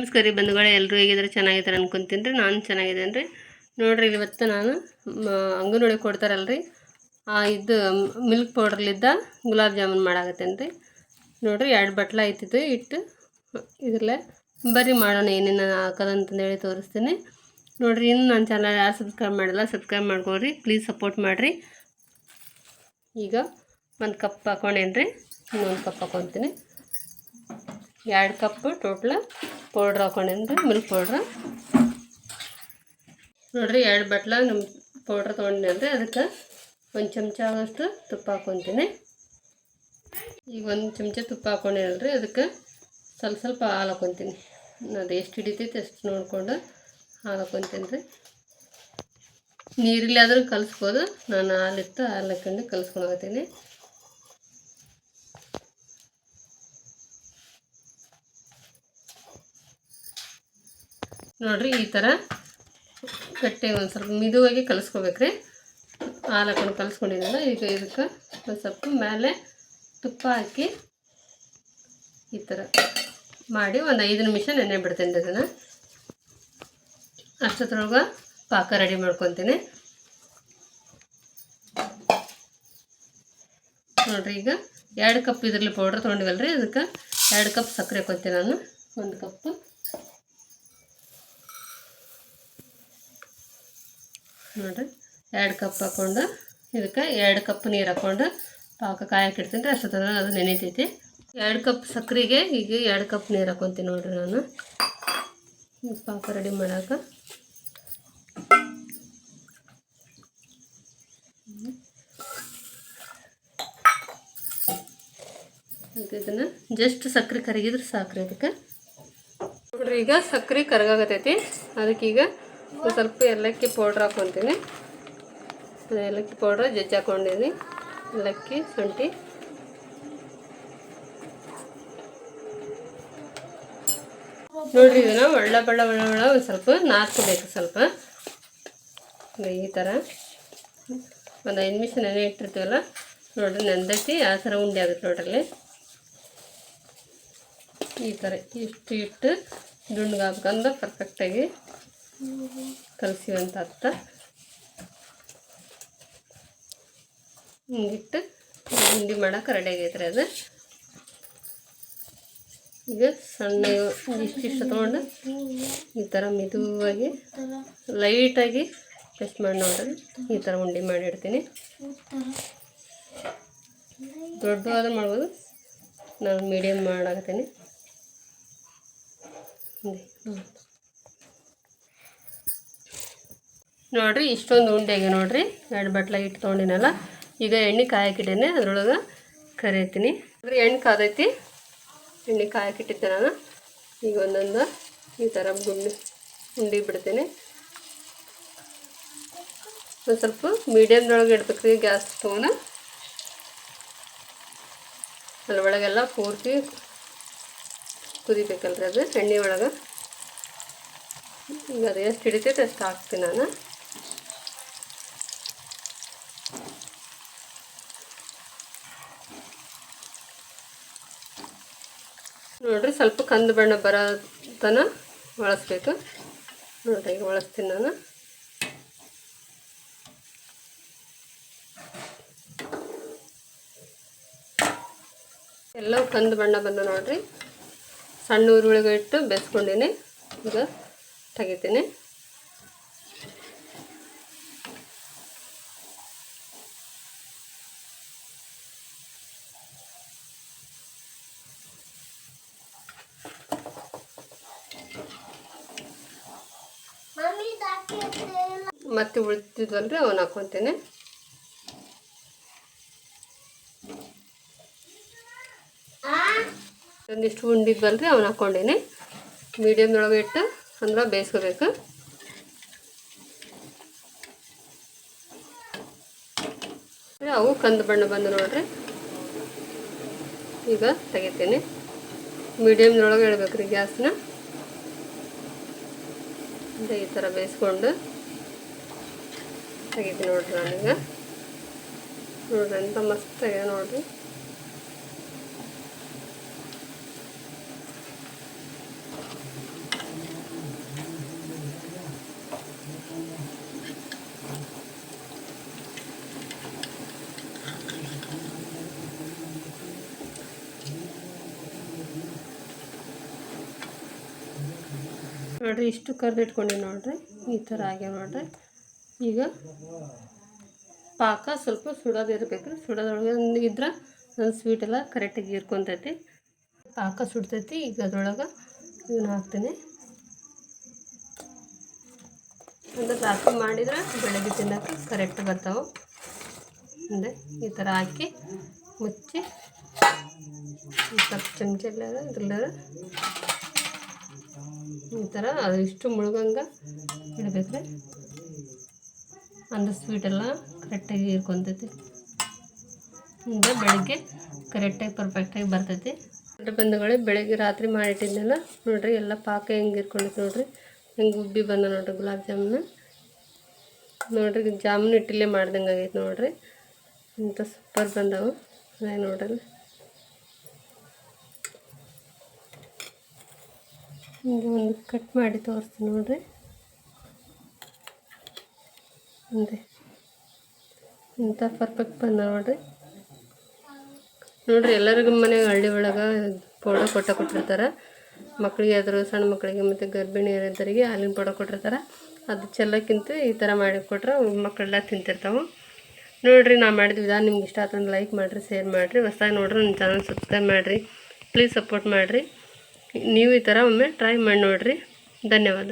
ನಮಸ್ಕಾರ ರೀ ಬಂಧುಗಳೇ ಎಲ್ಲರೂ ಹೇಗಿದ್ರೆ ಚೆನ್ನಾಗಿದ್ದಾರೆ ಅನ್ಕೊಂತೀನಿ ರೀ. ನಾನು ಚೆನ್ನಾಗಿದ್ದೇನೆ ರೀ. ನೋಡಿರಿ, ಇವತ್ತು ನಾನು ಅಂಗನವಾಡಿ ಕೊಡ್ತಾರಲ್ರಿ. ಇದು, ಮಿಲ್ಕ್ ಪೌಡ್ರಲ್ಲಿದ್ದ ಗುಲಾಬ್ ಜಾಮೂನ್ ಮಾಡಾಕತ್ತೇನೆ ರೀ. ನೋಡಿರಿ, ಎರಡು ಬಟ್ಲ ಐತಿದ್ದು ಇಟ್ಟು, ಇದ್ರಲ್ಲೇ ಬರ್ರಿ ಮಾಡೋಣ, ಏನೇನು ಹಾಕೋದಂತಂದೇಳಿ ತೋರಿಸ್ತೀನಿ. ನೋಡಿರಿ, ಇನ್ನು ನನ್ನ ಚಾನಲ್ ಯಾರು ಸಬ್ಸ್ಕ್ರೈಬ್ ಮಾಡಿಲ್ಲ, ಸಬ್ಸ್ಕ್ರೈಬ್ ಮಾಡ್ಕೊಳ್ರಿ. ಪ್ಲೀಸ್ ಸಪೋರ್ಟ್ ಮಾಡಿರಿ. ಈಗ ಒಂದು ಕಪ್ ಹಾಕೊಂಡೇನು ರೀ ಇನ್ನೊಂದು ಕಪ್ ಹಾಕೊತೀನಿ. ಎರಡು ಕಪ್ ಟೋಟ್ಲ ಪೌಡ್ರ್ ಹಾಕೊಂಡೇನಿ ರೀ ಮಿಲ್ಕ್ ಪೌಡ್ರ್. ನೋಡಿರಿ, ಎರಡು ಬಟ್ಲ ನಮ್ಮ ಪೌಡ್ರ್ ತೊಗೊಂಡಿನಿ ಅದಕ್ಕೆ ಒಂದು ಚಮಚ ಆಗೋಷ್ಟು ತುಪ್ಪ ಹಾಕ್ಕೊತೀನಿ ಈಗ ಒಂದು ಚಮಚ ತುಪ್ಪ ಹಾಕೊಂಡೇನಲ್ರಿ ಅದಕ್ಕೆ ಸ್ವಲ್ಪ ಸ್ವಲ್ಪ ಹಾಲು ಹಾಕ್ಕೊತೀನಿ ಅದು ಎಷ್ಟು ಹಿಡಿತೈತೆ ಅಷ್ಟು ನೋಡಿಕೊಂಡು ಹಾಲು ಹಾಕ್ಕೊತೀನಿ ರೀ ನೀರಿಲ್ಲಾದರೂ ಕಲಿಸ್ಬೋದು, ನಾನು ಹಾಲಿತ್ತು ಹಾಲು ಹಾಕೊಂಡು ಕಲಿಸ್ಕೊಂಡು ನೋಡಿರಿ, ಈ ಥರ ಗಟ್ಟಿ ಒಂದು ಸ್ವಲ್ಪ ಮಿದುವಾಗಿ ಕಲಿಸ್ಕೋಬೇಕ್ರಿ. ಹಾಲು ಹಾಕೊಂಡು ಕಲಿಸ್ಕೊಂಡಿದ್ದಲ್ಲ ಈಗ ಇದಕ್ಕೆ ಒಂದು ಸ್ವಲ್ಪ ಮೇಲೆ ತುಪ್ಪ ಹಾಕಿ ಈ ಥರ ಮಾಡಿ ಒಂದು ಐದು ನಿಮಿಷ ನೆನೆ ಬಿಡ್ತೀನಿ ಅದನ್ನು ಅಷ್ಟೊತ್ತರೊಳಗೆ ಪಾಕ ರೆಡಿ ಮಾಡ್ಕೊತೀನಿ. ನೋಡಿರಿ, ಈಗ ಎರಡು ಕಪ್ ಇದರಲ್ಲಿ ಪೌಡ್ರ್ ತೊಗೊಂಡಿವಲ್ಲ ರೀ ಅದಕ್ಕೆ ಎರಡು ಕಪ್ ಸಕ್ಕರೆ ಕೊತ್ತೀನಿ ನಾನು. ಒಂದು ಕಪ್ಪು ನೋಡಿರಿ. ಎರಡು ಕಪ್ ಹಾಕ್ಕೊಂಡು ಇದಕ್ಕೆ ಎರಡು ಕಪ್ ನೀರು ಹಾಕ್ಕೊಂಡು ಪಾಕ ಕಾಯಕ್ಕಿಡ್ತೀನಿ ರೀ. ಅಷ್ಟೊತ್ತನ ಅದು ನೆನೀತೈತಿ. ಎರಡು ಕಪ್ ಸಕ್ಕರೆಗೆ ಈಗ ಎರಡು ಕಪ್ ನೀರು ಹಾಕ್ಕೊತೀನಿ ನೋಡಿರಿ ನಾನು. ಪಾಕ ರೆಡಿ ಮಾಡೋಕೆ. ಇದನ್ನು ಜಸ್ಟ್ ಸಕ್ಕರೆ ಕರಗಿದ್ರೆ ಸಾಕ್ರಿ ಅದಕ್ಕೆ ನೋಡ್ರಿ, ಈಗ ಸಕ್ಕರೆ ಕರಗಾಗತೈತಿ. ಅದಕ್ಕೀಗ ಸ್ವಲ್ಪ ಏಲಕ್ಕಿ ಪೌಡ್ರ್ ಹಾಕೊತೀನಿ. ಏಲಕ್ಕಿ ಪೌಡ್ರ್ ಜಜ್ಜಿ ಹಾಕೊಂಡಿದ್ದೀನಿ. ಏಲಕ್ಕಿ, ಶುಂಠಿ. ನೋಡಿರಿ, ಇದನ್ನು ಒಳ್ಳ ಬಳ್ಳ ಒಳ್ಳೆ ಒಳ್ಳ ಒಂದು ಸ್ವಲ್ಪ ನಾದ್ಕೋಬೇಕು ಸ್ವಲ್ಪ. ಈ ಥರ ಒಂದು ಐದು ನಿಮಿಷ ನೆನೆ ಇಟ್ಟಿರ್ತೀವಲ್ಲ, ನೋಡ್ರಿ ನೆಂದೈತಿ, ಆ ಥರ ಉಂಡೆ ಆಗುತ್ತೆ ನೋಡ್ರಲ್ಲಿ. ಈ ಥರ ಇಷ್ಟು ಇಟ್ಟು ದುಂಡ್ಗಾಬೇಕಂದ್ರೆ ಪರ್ಫೆಕ್ಟಾಗಿ ಕಲಸಿವಂತ ಅರ್ಥ ಹಿಂಗಿಟ್ಟು ಗುಂಡಿ ಮಾಡೋಕೆ ರೆಡಿ ಆಗೈತೆ ರೀ ಅದು. ಈಗ ಸಣ್ಣ ಇಷ್ಟಿಷ್ಟು ತೊಗೊಂಡು ಈ ಥರ ಮೆದುವಾಗಿ ಲೈಟಾಗಿ ಟೆಸ್ಟ್ ಮಾಡಿ ನೋಡ್ರಿ. ಈ ಥರ ಉಂಡೆ ಮಾಡಿ ಇಡ್ತೀನಿ. ದೊಡ್ಡವಾದ್ರೂ ಮಾಡ್ಬೋದು. ನಾನು ಮೀಡಿಯಮ್ ಮಾಡಾಕತ್ತೀನಿ. ನೋಡ್ರಿ, ಇಷ್ಟೊಂದು ಉಂಡೆಗೆ ನೋಡಿರಿ, ಎರಡು ಬಟ್ಲ ಇಟ್ಟು ತೊಗೊಂಡಿನಲ್ಲ ಈಗ ಎಣ್ಣೆ ಕಾಯಕ್ಕಿಟ್ಟೇನೆ, ಅದ್ರೊಳಗೆ ಕರಿತೀನಿ. ಅಂದರೆ ಎಣ್ಣೆ ಕಾದೈತಿ, ಎಣ್ಣೆ ಕಾಯಕ್ಕಿಟ್ಟಿದ್ದೆ ನಾನು. ಈಗ ಒಂದೊಂದು ಈ ಥರ ಗುಂಡಿ, ಉಂಡಿ ಬಿಡ್ತೀನಿ. ಒಂದು ಸ್ವಲ್ಪ ಮೀಡಿಯಮ್ದೊಳಗೆ ಇಡ್ಬೇಕು ರೀ ಗ್ಯಾಸ್ ತೊಗೊಂಡು ಅದ್ರೊಳಗೆಲ್ಲ ಪೂರ್ತಿ ಕುದಿಬೇಕಲ್ರಿ ಅದು, ಎಣ್ಣೆ ಒಳಗೆ. ಈಗ ಅದು ಎಷ್ಟು ಹಿಡಿತೈತೆ ಅಷ್ಟು ಹಾಕ್ತೀನಿ ನಾನು. ನೋಡಿರಿ ಸ್ವಲ್ಪ ಕಂದು ಬಣ್ಣ ಬರೋ ತನ ಒಳಸ್ಬೇಕು. ನೋಡಿರಿ ಈಗ ಒಳಸ್ತೀನಿ ನಾನು. ಎಲ್ಲವೂ ಕಂದು ಬಣ್ಣ ಬಂದ ನೋಡಿರಿ. ಸಣ್ಣ ಉರುಳಿಗೆ ಇಟ್ಟು ಬೆಸ್ಕೊಂಡಿನಿ. ಈಗ ತೆಗಿತೀನಿ. ಮತ್ತೆ ಉಳಿದಿದ್ವಲ್ರಿ ಅವನ್ನ ಹಾಕ್ಕೊತೀನಿ ಒಂದಿಷ್ಟು ಉಂಡಿದ್ವಲ್ರಿ ಅವನ್ನ ಹಾಕ್ಕೊಂಡೀನಿ ಮೀಡಿಯಮ್ದೊಳಗೆ ಇಟ್ಟು ಅಂದ್ರೆ ಬೇಯಿಸ್ಕೋಬೇಕು. ಅವು ಕಂದು ಬಣ್ಣ ಬಂದು ನೋಡ್ರಿ. ಈಗ ತೆಗಿತೀನಿ. ಮೀಡಿಯಮ್ದೊಳಗೆ ಇಡ್ಬೇಕ್ರಿ ಗ್ಯಾಸ್ನ. ಈ ಥರ ಬೇಯಿಸ್ಕೊಂಡು. ಆಗೈತಿ ನೋಡ್ರಿ ನನಗೆ. ನೋಡ್ರಿ ಎಂತ ಮಸ್ತ್ ಆಗಿದೆ ನೋಡ್ರಿ. ನೋಡ್ರಿ ಇಷ್ಟು ಕರೆದಿಟ್ಕೊಂಡಿ ನೋಡ್ರಿ. ಈ ಥರ ಆಗ್ಯಾವ ನೋಡ್ರಿ. ಈಗ ಪಾಕ ಸ್ವಲ್ಪ ಸುಡೋದಿರ್ಬೇಕು ಸುಡೋದ್ರೊಳಗೆ ಇದ್ರೆ ಇದ್ರೆ ಸ್ವೀಟ್ ಎಲ್ಲ ಕರೆಕ್ಟಾಗಿ ಇರ್ಕೊತೈತಿ. ಪಾಕ ಸುಡ್ತೈತಿ, ಈಗ ಅದ್ರೊಳಗೆ ಇವನ್ನ ಹಾಕ್ತೀನಿ. ಅಂದ್ರೆ ರಾತ್ರಿ ಮಾಡಿದ್ರೆ ಬೆಳಗ್ಗೆ ತಿನ್ನೋಕ್ಕೆ ಕರೆಕ್ಟ್ ಬರ್ತಾವೆ. ಅಂದರೆ ಈ ಥರ ಹಾಕಿ ಮುಚ್ಚಿ ಒಂದು ಸ್ವಲ್ಪ ಚಮಚ ಇದ್ರಲ್ಲಾರ ಈ ಥರ ಇಷ್ಟು ಮುಳುಗಂಗೆ ಇಡಬೇಕ್ರಿ. ಅಂದ್ರೆ ಸ್ವೀಟೆಲ್ಲ ಕರೆಕ್ಟಾಗಿ ಹೀರ್ಕೊಂತೈತಿ ಅಂದರೆ ಬೆಳಗ್ಗೆ ಕರೆಕ್ಟಾಗಿ ಪರ್ಫೆಕ್ಟಾಗಿ ಬರ್ತೈತಿ. ಬಂಧುಗಳೇ ಬೆಳಗ್ಗೆ ರಾತ್ರಿ ಮಾಡಿಟ್ಟಿದ್ದೆಲ್ಲ ನೋಡ್ರಿ, ಎಲ್ಲ ಪಾಕ ಹೆಂಗೆ ಇರ್ಕೊಂಡೈತೆ ನೋಡ್ರಿ. ಹೆಂಗೆ ಉಬ್ಬಿ ಬಂದ ನೋಡ್ರಿ ಗುಲಾಬ್ ಜಾಮೂನ್. ನೋಡ್ರಿ ಜಾಮೂನು ಇಟ್ಟಿಲ್ಲೇ ಮಾಡ್ದಂಗೆ ಆಗೈತೆ ನೋಡ್ರಿ. ಇಂಥ ಸೂಪರ್ ಬಂದವು. ಅದೇ ನೋಡ್ರಿ. ಹಿಂಗೆ ಒಂದು ಕಟ್ ಮಾಡಿ ತೋರಿಸ್ತೀನಿ ನೋಡ್ರಿ. ಅಂದರೆ ಇಂಥ ಪರ್ಫೆಕ್ಟ್ ಬಂದ ನೋಡ್ರಿ. ನೋಡ್ರಿ, ಎಲ್ಲರಿಗೂ ಮನೆ ಹಳ್ಳಿ ಒಳಗೆ ಪೌಡರ್ ಕೊಟ್ಟ ಕೊಟ್ಟಿರ್ತಾರೆ. ಮಕ್ಕಳಿಗೆ ಆದರೂ, ಸಣ್ಣ ಮಕ್ಕಳಿಗೆ ಮತ್ತು ಗರ್ಭಿಣಿಯರಿದ್ದರಿಗೆ ಹಾಲಿನ ಪೌಡರ್ ಕೊಟ್ಟಿರ್ತಾರೆ. ಅದು ಚೆಲ್ಲಕ್ಕಿಂತ ಈ ಥರ ಮಾಡಿ ಕೊಟ್ರೆ ಮಕ್ಕಳೆಲ್ಲ ತಿಂತಿರ್ತಾವೆ. ನೋಡಿರಿ ನಾ ಮಾಡಿದ ವಿಧಾನ ನಿಮ್ಗೆ ಇಷ್ಟ ಆತಂದ್ರೆ ಲೈಕ್ ಮಾಡಿರಿ ಶೇರ್ ಮಾಡಿರಿ. ಹೊಸ್ದಾಗಿ ನೋಡ್ರಿ ನನ್ನ ಚಾನಲ್ ಸಬ್ಸ್ಕ್ರೈಬ್ ಮಾಡಿರಿ. ಪ್ಲೀಸ್ ಸಪೋರ್ಟ್ ಮಾಡಿರಿ. ನೀವು ಈ ಥರ ಒಮ್ಮೆ ಟ್ರೈ ಮಾಡಿ ನೋಡಿರಿ. ಧನ್ಯವಾದ.